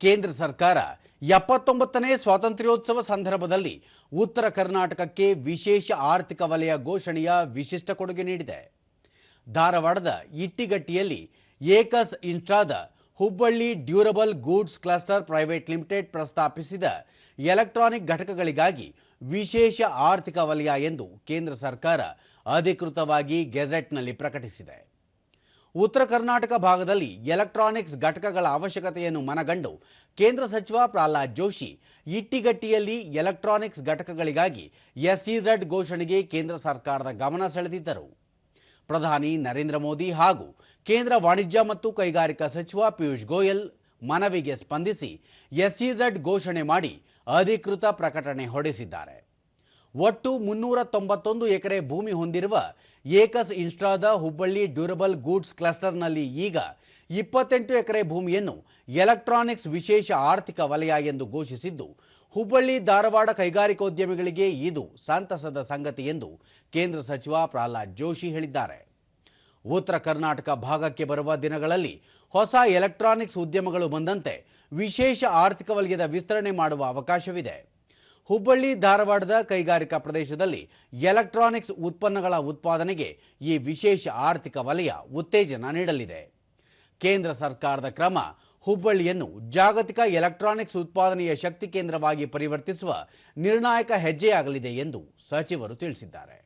ಕೇಂದ್ರ ಸರ್ಕಾರ ಎಪ್ಪತ್ತೊಂಬತ್ತನೇ ಸ್ವಾತಂತ್ರ್ಯೋತ್ಸವ ಸಂದರ್ಭದಲ್ಲಿ ಉತ್ತರ ಕರ್ನಾಟಕಕ್ಕೆ ವಿಶೇಷ ಆರ್ಥಿಕ ವಲಯ ಘೋಷಣೆಯ ವಿಶಿಷ್ಟ ಕೊಡುಗೆ ನೀಡಿದೆ. ಧಾರವಾಡದ ಇಟ್ಟಿಗಟ್ಟಿಯಲ್ಲಿ ಏಕಸ್ ಇನ್ಸ್ಟ್ರಾದ Hubballi durable goods cluster private limited ಪ್ರಸ್ತಾಪಿಸಿದ ಎಲೆಕ್ಟ್ರಾನಿಕ್ ಘಟಕಗಳಿಗಾಗಿ ವಿಶೇಷ ಆರ್ಥಿಕ ವಲಯ ಎಂದು ಕೇಂದ್ರ ಸರ್ಕಾರ ಅಧಿಕೃತವಾಗಿ ಗೆಜೆಟ್ನಲ್ಲಿ ಪ್ರಕಟಿಸಿದೆ. ಉತ್ತರ ಕರ್ನಾಟಕ ಭಾಗದಲ್ಲಿ ಎಲೆಕ್ಟ್ರಾನಿಕ್ಸ್ ಘಟಕಗಳ ಅವಶ್ಯಕತೆಯನ್ನು ಮನಗಂಡು ಕೇಂದ್ರ ಸಚಿವ ಪ್ರಹ್ಲಾದ್ ಜೋಶಿ ಇಟ್ಟಿಗಟ್ಟಿಯಲ್ಲಿ ಎಲೆಕ್ಟ್ರಾನಿಕ್ಸ್ ಘಟಕಗಳಿಗಾಗಿ ಎಸ್ಇಝಡ್ ಘೋಷಣೆಗೆ ಕೇಂದ್ರ ಸರ್ಕಾರದ ಗಮನ ಸೆಳೆದಿದ್ದರು. ಪ್ರಧಾನಿ ನರೇಂದ್ರ ಮೋದಿ ಹಾಗೂ ಕೇಂದ್ರ ವಾಣಿಜ್ಯ ಮತ್ತು ಕೈಗಾರಿಕಾ ಸಚಿವ ಪಿಯೂಷ್ ಗೋಯಲ್ ಮನವಿಗೆ ಸ್ಪಂದಿಸಿ ಎಸ್ಇಝಡ್ ಘೋಷಣೆ ಮಾಡಿ ಅಧಿಕೃತ ಪ್ರಕಟಣೆ ಹೊರಡಿಸಿದ್ದಾರೆ. ಒಟ್ಟು ಮುನ್ನೂರ ತೊಂಬತ್ತೊಂದು ಎಕರೆ ಭೂಮಿ ಹೊಂದಿರುವ ಏಕಸ್ ಇನ್ಸ್ಟ್ರಾದ ಹುಬ್ಬಳ್ಳಿ ಡ್ಯೂರಬಲ್ ಗೂಡ್ಸ್ ಕ್ಲಸ್ಟರ್ನಲ್ಲಿ ಈಗ ಇಪ್ಪತ್ತೆಂಟು ಎಕರೆ ಭೂಮಿಯನ್ನು ಎಲೆಕ್ಟ್ರಾನಿಕ್ಸ್ ವಿಶೇಷ ಆರ್ಥಿಕ ವಲಯ ಎಂದು ಘೋಷಿಸಿದ್ದು, ಹುಬ್ಬಳ್ಳಿ ಧಾರವಾಡ ಕೈಗಾರಿಕೋದ್ಯಮಿಗಳಿಗೆ ಇದು ಸಂತಸದ ಸಂಗತಿ ಎಂದು ಕೇಂದ್ರ ಸಚಿವ ಪ್ರಹ್ಲಾದ್ ಜೋಶಿ ಹೇಳಿದ್ದಾರೆ. ಉತ್ತರ ಕರ್ನಾಟಕ ಭಾಗಕ್ಕೆ ಬರುವ ದಿನಗಳಲ್ಲಿ ಹೊಸ ಎಲೆಕ್ಟ್ರಾನಿಕ್ಸ್ ಉದ್ಯಮಗಳು ಬಂದಂತೆ ವಿಶೇಷ ಆರ್ಥಿಕ ವಲಯದ ವಿಸ್ತರಣೆ ಮಾಡುವ ಅವಕಾಶವಿದೆ. ಹುಬ್ಬಳ್ಳಿ, ಧಾರವಾಡದ ಕೈಗಾರಿಕಾ ಪ್ರದೇಶದಲ್ಲಿ ಎಲೆಕ್ಟ್ರಾನಿಕ್ಸ್ ಉತ್ಪನ್ನಗಳ ಉತ್ಪಾದನೆಗೆ ಈ ವಿಶೇಷ ಆರ್ಥಿಕ ವಲಯ ಉತ್ತೇಜನ ನೀಡಲಿದೆ. ಕೇಂದ್ರ ಸರ್ಕಾರದ ಕ್ರಮ ಹುಬ್ಬಳ್ಳಿಯನ್ನು ಜಾಗತಿಕ ಎಲೆಕ್ಟ್ರಾನಿಕ್ಸ್ ಉತ್ಪಾದನೆಯ ಶಕ್ತಿ ಕೇಂದ್ರವಾಗಿ ಪರಿವರ್ತಿಸುವ ನಿರ್ಣಾಯಕ ಹೆಜ್ಜೆಯಾಗಲಿದೆ ಎಂದು ಸಚಿವರು ತಿಳಿಸಿದ್ದಾರೆ.